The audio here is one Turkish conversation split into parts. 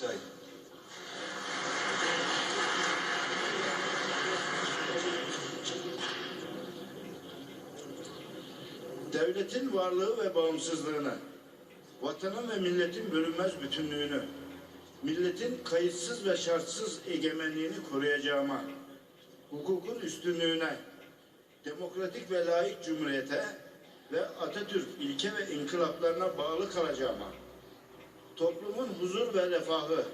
Çay. devletin varlığı ve bağımsızlığını, vatanın ve milletin bölünmez bütünlüğünü, milletin kayıtsız ve şartsız egemenliğini koruyacağıma, hukukun üstünlüğüne, demokratik ve layık cumhuriyete ve Atatürk ilke ve inkılaplarına bağlı kalacağıma, toplumun huzur ve refahı,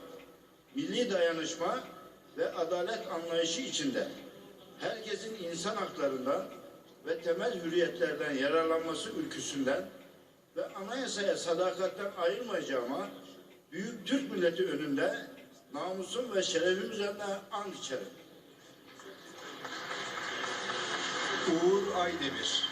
milli dayanışma ve adalet anlayışı içinde herkesin insan haklarından ve temel hürriyetlerden yararlanması ülküsünden ve anayasaya sadakatten ayrılmayacağıma büyük Türk milleti önünde namusum ve şerefim üzerine and içerim. Uğur Aydemir.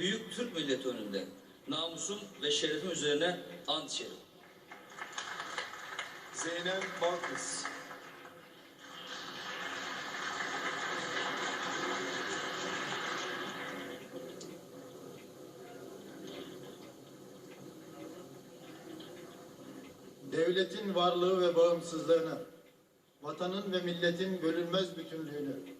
büyük Türk milleti önünde namusum ve şerefim üzerine ant içerim. Zeynep Balkız. devletin varlığı ve bağımsızlığını, vatanın ve milletin bölünmez bütünlüğünü,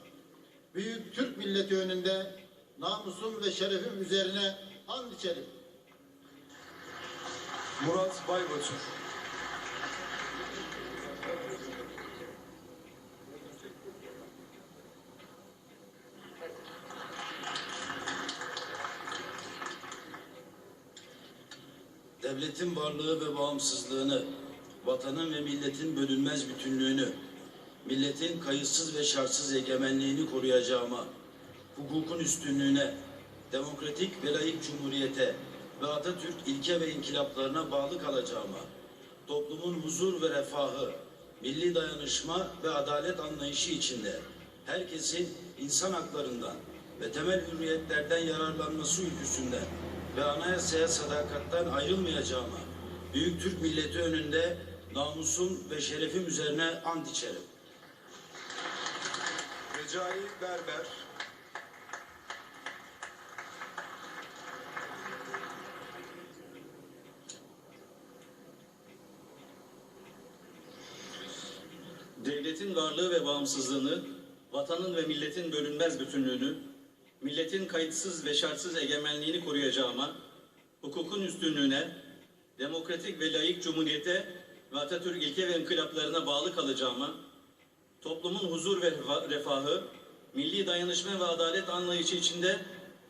büyük Türk milleti önünde namusum ve şerefim üzerine and içerim. Murat Baybatur. devletin varlığı ve bağımsızlığını, vatanın ve milletin bölünmez bütünlüğünü, milletin kayıtsız ve şartsız egemenliğini koruyacağıma, hukukun üstünlüğüne, demokratik ve layık cumhuriyete ve Atatürk ilke ve inkılaplarına bağlı kalacağıma, toplumun huzur ve refahı, milli dayanışma ve adalet anlayışı içinde herkesin insan haklarından ve temel hürriyetlerden yararlanması ülküsünden ve anayasaya sadakatten ayrılmayacağıma büyük Türk milleti önünde namusum ve şerefim üzerine ant içerim. Recai Berber. Devletin varlığı ve bağımsızlığını, vatanın ve milletin bölünmez bütünlüğünü, milletin kayıtsız ve şartsız egemenliğini koruyacağıma, hukukun üstünlüğüne, demokratik ve layık cumhuriyete ve Atatürk ilke ve inkılaplarına bağlı kalacağıma, toplumun huzur ve refa- refahı, milli dayanışma ve adalet anlayışı içinde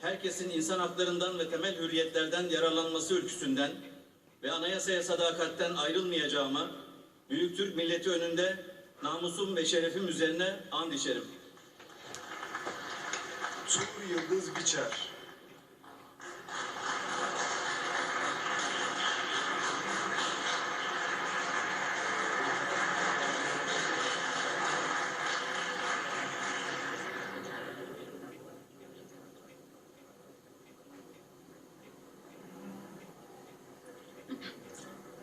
herkesin insan haklarından ve temel hürriyetlerden yararlanması ülküsünden ve anayasaya sadakatten ayrılmayacağıma, Büyük Türk milleti önünde namusum ve şerefim üzerine and içerim. Tur Yıldız Biçer.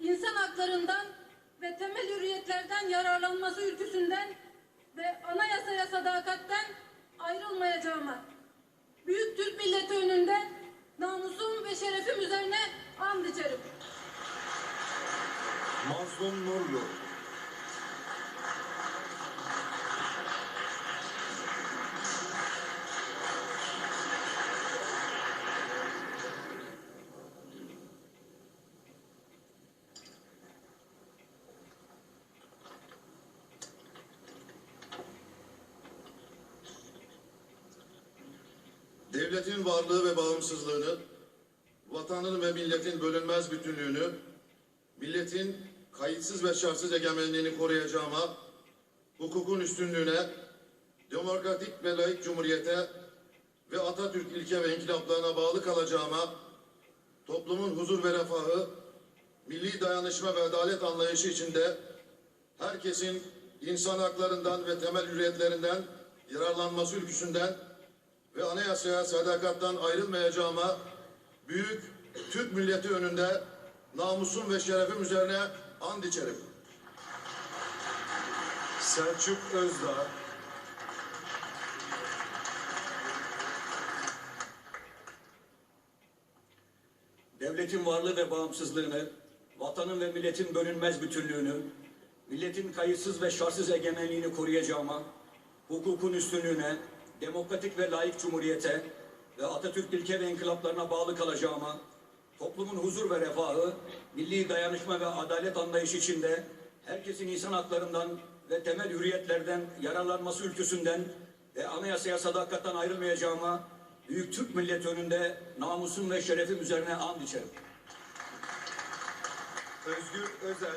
insan haklarından ve temel hürriyetlerden yararlanması ülküsünden ve anayasaya sadakatten ayrılmayacağıma, Büyük Türk milleti önünde namusum ve şerefim üzerine and içerim. Devletin varlığı ve bağımsızlığını, vatanın ve milletin bölünmez bütünlüğünü, milletin kayıtsız ve şartsız egemenliğini koruyacağıma, hukukun üstünlüğüne, demokratik ve layık cumhuriyete ve Atatürk ilke ve inkılaplarına bağlı kalacağıma, toplumun huzur ve refahı, milli dayanışma ve adalet anlayışı içinde herkesin insan haklarından ve temel hürriyetlerinden yararlanması ülküsünden ve anayasaya sadakattan ayrılmayacağıma büyük Türk milleti önünde namusum ve şerefim üzerine and içerim. Selçuk Özdağ. Devletin varlığı ve bağımsızlığını, vatanın ve milletin bölünmez bütünlüğünü, milletin kayıtsız ve şartsız egemenliğini koruyacağıma, hukukun üstünlüğüne, demokratik ve layık cumhuriyete ve Atatürk ilke ve inkılaplarına bağlı kalacağıma, toplumun huzur ve refahı, milli dayanışma ve adalet anlayışı içinde herkesin insan haklarından ve temel hürriyetlerden yararlanması ülküsünden ve anayasaya sadakatten ayrılmayacağıma büyük Türk milleti önünde namusum ve şerefim üzerine and içerim. Özgür Özel.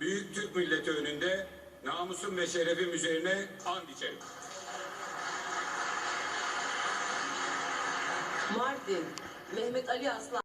büyük Türk milleti önünde namusum ve şerefim üzerine and içerim. Mardin, Mehmet Ali Aslan.